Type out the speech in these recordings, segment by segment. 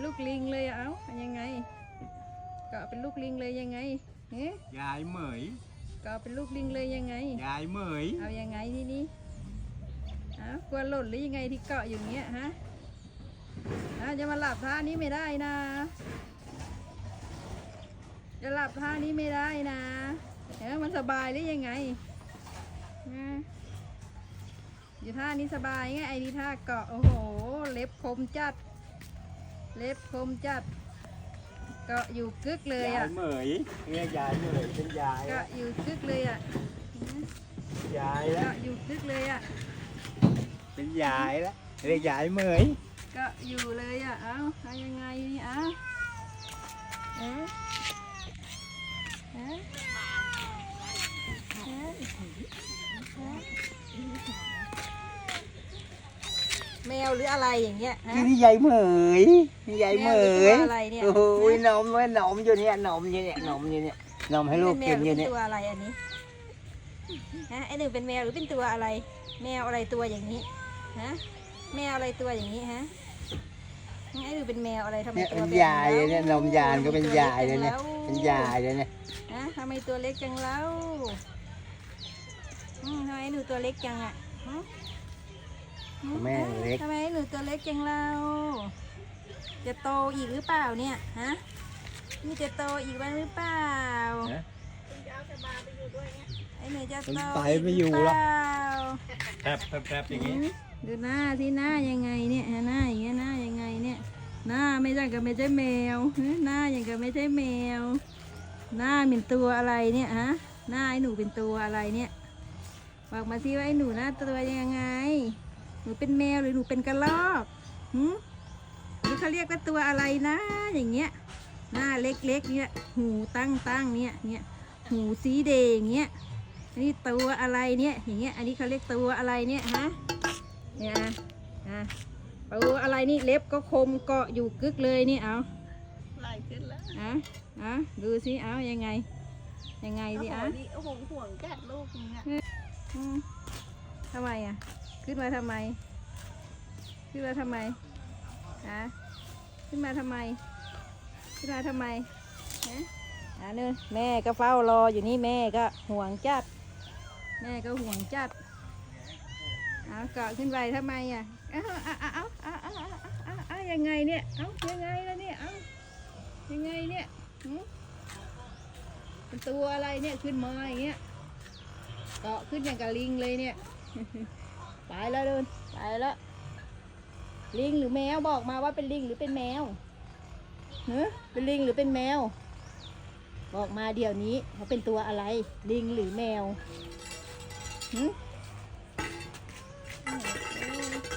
เกาะเป็นลูกลิงเลยอะเอาเอายังไงเกาะเป็นลูกลิงเลยยังไงเฮ้ยายเหมยเกาะเป็นลูกลิงเลยยังไง ยายเหมย เอายังไงนี่นี่เอากลัวหล่นหรือยังไงที่เกาะอยู่เงี้ยฮะเอาจะมาหลับท่านี้ไม่ได้นะจะหลับท่านี้ไม่ได้นะเออมันสบายหรือยังไงนะอยู่ท่านี้สบายไงไอ้นี่ท่าเกาะโอ้โห เล็บคมจัด เล็บคมจัดเกาะอยู่กึกเลยยายอะเหมยเรียกยายเหมยเป็นยายเกาะอยู่กึกเลยอะยายแล้วเกาะอยู่กึกเลยอะเป็นยายแล้วเรียกยายเหมยก็อยู่เลยอะเอ้าเอายังไงนี่เอ้าเอ๊ะเอ๊ะเอ๊ะเอ๊ะ แมวหรืออะไรอย่างเงี้ยฮะนี่ยายเหมยนี่ยายเหมแมวหรืยอตัวอะไรเนี่ย โอ้โหฮะนมเว้ยนมอยู่เนี่ยนมอยู่เนี่ยนมอยู่เนี่ยนมให้ลูกกินอยู่เป็เนี่ยแมวหรือเป็นตัวอะไรอันนี้ฮะไอหนึ่งเป็นแมวหรือเป็นตัวอะไร แมวอะไรตัวอย่างนี้ฮะแมวอะไรตัวอย่างนี้ฮะไอหนึ่งเป็นแมวอะไรทำไมเนี่ยตัวเป็นแบบยายเลยเนี่ยนมยานก็เป็นยายเลยเนี่ยเป็นยายเลยเนี่ยฮะทำไมตัวเล็กจังเล่าอืมทำไมหนูตัวเล็กจังอะฮะฮะ แม่เล็กทำไมหนูตัวเล็กจังเล่าจะโตอีกหรือเปล่าเนี่ยฮะนี่จะโตอีกบ้างหรือเปล่าฮะไอ้หนูจะมันโตไปไม่อยู่หรอกเปล่าแทบแทบแทบอย่างงี้หืมดูหน้าที่หน้ายังไงเนี่ยฮะหน้าอย่างเงี้ยหน้ายังไงเนี่ย หน้าไม่ใช่กับไม่ใช่แมวฮะหน้าอย่างกับไม่ใช่แมว หน้าเป็นตัวอะไรเนี่ยฮะหน้าไอ้หนูเป็นตัวอะไรเนี่ยบอกมาสิว่าไอ้หนูหน้าตัวยังไง หนูเป็นแมวหรือหนูเป็นกระรอกหืมหรือเขาเรียกว่าตัวอะไรนะ อย่างเงี้ย หน้าเล็กๆเนี่ย หูตั้งตั้งๆเนี่ยเนี่ยหูสีแดงเงี้ยอันนี้ตัวอะไรเนี่ย อย่างเงี้ย อันนี้เขาเรียกตัวอะไรเนี่ยฮะ เนี่ยอะอะตัวอะไรนี่เล็บก็คมเกาะอยู่กึกเลยนี่เอาไหลขึ้นแล้วอะอะดูสิเอายังไง ยังไงโอ้สิโหอะนี่โอ้โหห่วงกัดลูกอย่างเงี้ยอืมทำไมอะ ขึ้นมาทำไม ขึ้นมาทำไมฮะขึ้นมาทำไม ขึ้นมาทำไมฮะอ่าเนื้อแม่ก็เฝ้ารออยู่นี่แม่ก็ห่วงจัด แม่ก็ห่วงจัดเอาเกาะขึ้นไปทำไมอะเอ้าเอ้าเอ้าเอ้าเอ้าเอาเอายังไงเนี่ยเอ้ายังไงแล้วเนี่ยเอ้ายังไงเนี่ยตัวอะไรเนี่ยขึ้นมาอย่างเงี้ยเกาะขึ้นอย่างกับลิงเลยเนี่ย ไปแล้วเดินไปแล้ว ลิงหรือแมวบอกมาว่าเป็นลิงหรือเป็นแมวเนอะเป็นลิงหรือเป็นแมว บอกมาเดี๋ยวนี้ว่าเป็นตัวอะไร ลิงหรือแมวหึ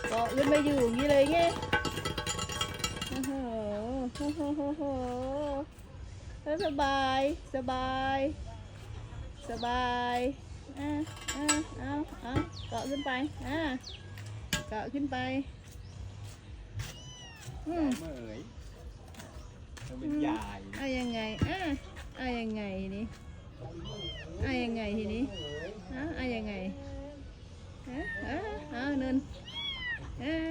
เกาะขึ้นมาอยู่อย่างนี้เลยไงโอ้โหโอ้โหโอ้โหเออสบาย สบาย สบาย อะอะเอาเอาเกาะขึ้นไปอะเกาะขึ้นไปอืมเหมยต้องเป็นยายเอายังไงอะเอายังไงทีนี้เอายังไงทีนี้ฮะเอายังไงฮะเออเอาเนินเออ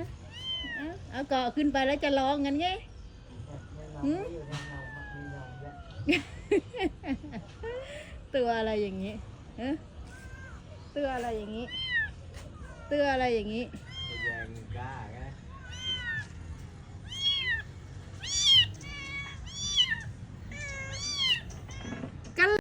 เอาเอาเกาะขึ้นไปแล้วจะร้องกันไงหืมตัวอะไรอย่างนี้ฮะ เตื้ออะไรอย่างนี้ เตื้ออะไรอย่างนี้ แยงก้าไง